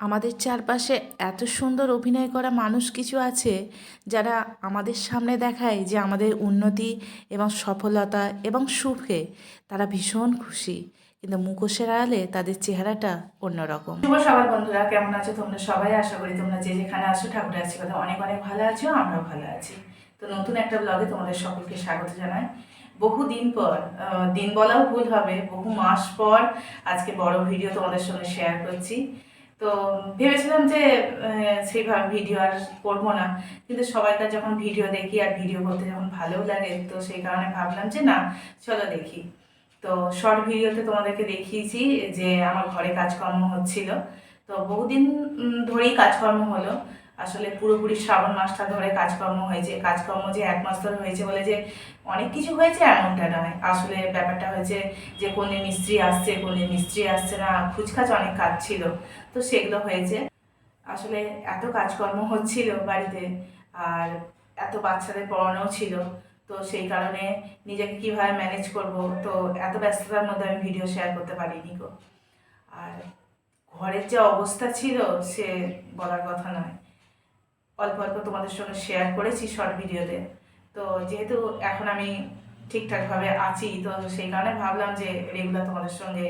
আমাদের চারপাশে এত সুন্দর অভিনয় করা মানুষ কিছু আছে যারা আমাদের সামনে দেখায় যে আমাদের উন্নতি এবং সফলতা এবং সুখে তারা ভীষণ খুশি। কিন্তু মুখোশের আড়ালে তাদের চেহারাটা অন্যরকম। শুভ সবার বন্ধুরা, কেমন আছো তোমরা সবাই? আশা করি তোমরা যে যেখানে আছো, ঠাকুরের আশীর্বাদে অনেক অনেক ভালো আছো, আমরাও ভালো আছি। তো নতুন একটা ব্লগে তোমাদের সকলকে স্বাগত জানাই। বহু দিন পর দিন বলাও ভুল হবে, বহু মাস পর আজকে বড় ভিডিও তোমাদের সঙ্গে শেয়ার করছি। তো ভেবেছিলাম যে সেইভাবে ভিডিও আর করব না। কিন্তু সবাইকার যখন ভিডিও দেখি আর ভিডিও করতে যখন ভালোও লাগে, তো সেই কারণে ভাবলাম যে না, চলো দেখি। তো শর্ট ভিডিওতে তোমাদেরকে দেখিয়েছি যে, আমার ঘরে কাজকর্ম হচ্ছিল। তো বহুদিন ধরেই কাজকর্ম হলো। আসলে পুরোপুরি শ্রাবণ মাসটা ধরে কাজকর্ম হয়েছে। কাজকর্ম যে এক মাস ধরে হয়েছে বলে যে অনেক কিছু হয়েছে, এমনটা নয়। আসলে ব্যাপারটা হয়েছে যে কোন মিস্ত্রি আসছে, কোন মিস্ত্রি আসছে না, খুচখাচ অনেক কাজ ছিল। তো সেগুলো হয়েছে। আসলে এত কাজকর্ম হচ্ছিল বাড়িতে আর এত বাচ্চাদের পড়ানোও ছিল। তো সেই কারণে নিজেকে কীভাবে ম্যানেজ করব? তো এত ব্যস্ততার মধ্যে আমি ভিডিও শেয়ার করতে পারিনি গো। আর ঘরের যে অবস্থা ছিল সে বলার কথা নয়। অল্প অল্প তোমাদের সঙ্গে শেয়ার করেছি শর্ট ভিডিওতে তো। যেহেতু এখন আমি ঠিকঠাকভাবে আছি, তো সেই কারণে ভাবলাম যে রেগুলার তোমাদের সঙ্গে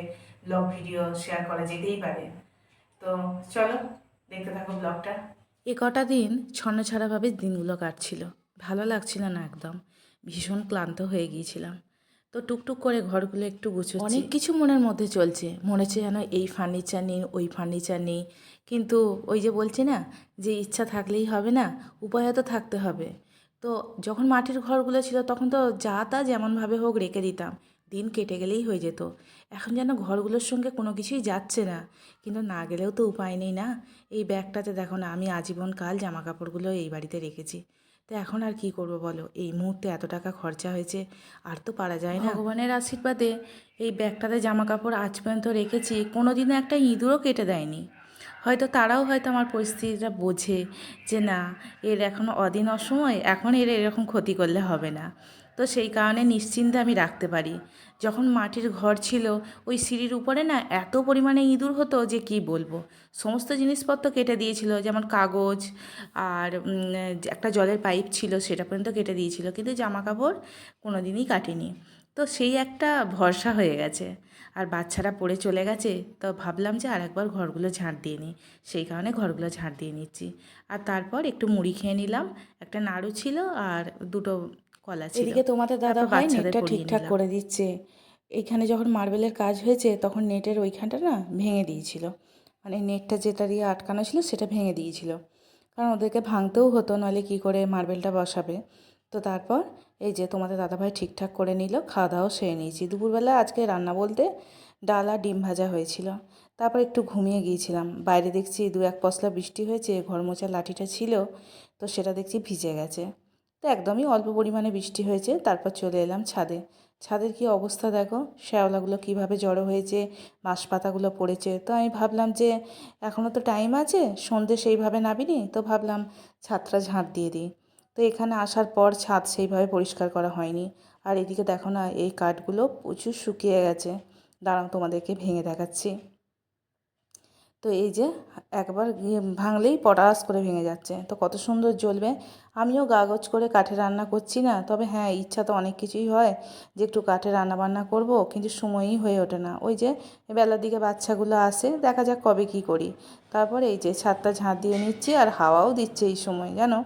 ব্লগ ভিডিও শেয়ার করা যেতেই পারে। তো চলো, দেখতে থাকো ব্লগটা এ কটা দিন ছন্ন ছাড়াভাবে দিনগুলো কাটছিল। ভালো লাগছিল না একদম। ভীষণ ক্লান্ত হয়ে গিয়েছিলাম। তো টুকটুক করে ঘরগুলো একটু গুছোচ্ছি। অনেক কিছু মনের মধ্যে চলছে। মনে হচ্ছে যেন এই ফার্নিচার নেই, ওই ফার্নিচার নেই। কিন্তু ওই যে বলছি না, যে ইচ্ছা থাকলেই হবে না উপায় তো থাকতে হবে। তো যখন মাটির ঘরগুলো ছিল, তখন তো যা তা যেমনভাবে হোক রেখে দিতাম। দিন কেটে গেলেই হয়ে যেত। এখন যেন ঘরগুলোর সঙ্গে কোনো কিছুই যাচ্ছে না। কিন্তু না গেলেও তো উপায় নেই না। এই ব্যাগটাতে দেখো না, আমি আজীবন কাল জামা কাপড়গুলো এই বাড়িতে রেখেছি। তো এখন আর কি করব বলো? এই মুহূর্তে এত টাকা খরচা হয়েছে, আর তো পারা যায় না। ভগবানের আশীর্বাদে এই ব্যাগটাতে জামা কাপড় আজ পর্যন্ত রেখেছি কোনো দিনও একটা ইঁদুরও কেটে দেয়নি। হয়তো তারাও হয়তো আমার পরিস্থিতিটা বোঝে যে না, এর এখন অদিন অসময়, এখন এর এরকম ক্ষতি করলে হবে না। তো সেই কারণে নিশ্চিন্তে আমি রাখতে পারি। যখন মাটির ঘর ছিল, ওই সিঁড়ির উপরে না এত পরিমাণে ইঁদুর হতো যে কি বলব? সমস্ত জিনিসপত্র কেটে দিয়েছিল, যেমন কাগজ আর একটা জলের পাইপ ছিল, সেটা পর্যন্ত কেটে দিয়েছিল, কিন্তু জামা কাপড় কোনো দিনই কাটেনি। তো সেই একটা ভরসা হয়ে গেছে। আর বাচ্চারা পড়ে চলে গেছে, তো ভাবলাম যে আর একবার ঘরগুলো ঝাঁট দিয়ে নিই। সেই কারণে ঘরগুলো ঝাঁট দিয়ে নিচ্ছি। আর তারপর একটু মুড়ি খেয়ে নিলাম। একটা নাড়ু ছিল আর দুটো কলা ছিল এদিকে তোমাদের দাদা ভাই নেটটা ঠিকঠাক করে দিচ্ছে। এইখানে যখন মার্বেলের কাজ হয়েছে তখন নেটের ওইখানটা না ভেঙে দিয়েছিল। মানে নেটটা যেটা দিয়ে আটকানো ছিল সেটা ভেঙে দিয়েছিল। কারণ ওদেরকে ভাঙতেও হতো নাহলে কী করে মার্বেলটা বসাবে? তো তারপর এই যে তোমাদের দাদাভাই ঠিকঠাক করে নিল খাওয়া দাওয়াও সেরে নিয়েছি। দুপুরবেলা আজকে রান্না বলতে ডাল আর ডিম ভাজা হয়েছিল। তারপর একটু ঘুমিয়ে গিয়েছিলাম। বাইরে দেখছি দু এক পশলা বৃষ্টি হয়েছে ঘর মোছা লাঠিটা ছিল তো সেটা দেখছি ভিজে গেছে। তো একদমই অল্প পরিমাণে বৃষ্টি হয়েছে, তারপর চলে এলাম ছাদে। ছাদের কি অবস্থা দেখো? শ্যাওলাগুলো কীভাবে জড়ো হয়েছে? বাঁশ পাতাগুলো পড়েছে। তো আমি ভাবলাম যে এখনও তো টাইম আছে, সন্ধে সেইভাবে নাবিনি তো ভাবলাম ছাদটা ঝাঁট দিয়ে দিই। তো এখানে আসার পর ছাদ সেইভাবে পরিষ্কার করা হয়নি। আর এদিকে দেখো না, এই কাঠগুলো প্রচুর শুকিয়ে গেছে। দাঁড়াও তোমাদেরকে ভেঙে দেখাচ্ছি। তো এই যে একবার গিয়ে ভাঙলেই পটাশ করে ভেঙে যাচ্ছে। তো কত সুন্দর জ্বলবে। আমিও গাগজ করে কাঠে রান্না করছি না। তবে হ্যাঁ ইচ্ছা তো অনেক কিছুই হয় যে একটু কাঠে রান্না বান্না করব, কিন্তু সময়ই হয়ে ওঠে না। ওই যে বেলার দিকে বাচ্চাগুলো আসে, দেখা যাক কবে কি করি। তারপরে এই যে ছাদটা ঝাঁট দিয়ে নিচ্ছি আর হাওয়াও দিচ্ছে এই সময়, জানো?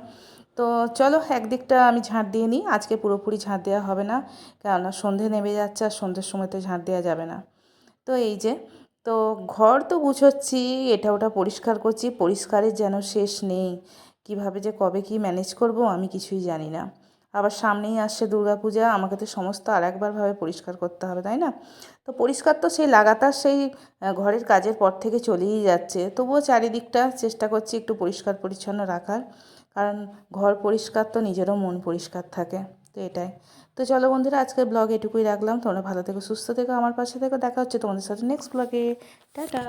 তো চলো একদিকটা আমি ঝাঁট দিয়ে নিই। আজকে পুরোপুরি ঝাঁট দেওয়া হবে না, কেননা সন্ধে নেমে যাচ্ছে আর সন্ধ্যের সময় তো ঝাঁট দেওয়া যাবে না। তো এই যে তো ঘর তো গুছোচ্ছি, এটা ওটা পরিষ্কার করছি, পরিষ্কারের যেন শেষ নেই। কীভাবে যে কবে কি ম্যানেজ করব আমি কিছুই জানি না। আবার সামনেই আসছে দুর্গাপূজা, আমাকে তো সমস্ত আর একবারভাবে পরিষ্কার করতে হবে, তাই না? তো পরিষ্কার তো সেই লাগাতার সেই ঘরের কাজের পর থেকে চলেই যাচ্ছে। তবুও চারিদিকটা চেষ্টা করছি একটু পরিষ্কার পরিচ্ছন্ন রাখার, কারণ ঘর পরিষ্কার তো নিজেরও মন পরিষ্কার থাকে। তো এটাই। তো চলো বন্ধুরা, আজকের ব্লগ এটুকুই রাখলাম। তোমরা ভালো থেকো, সুস্থ থেকো, আমার পাশে থেকো। দেখা হচ্ছে তোমাদের সাথে নেক্সট ব্লগে টাটা!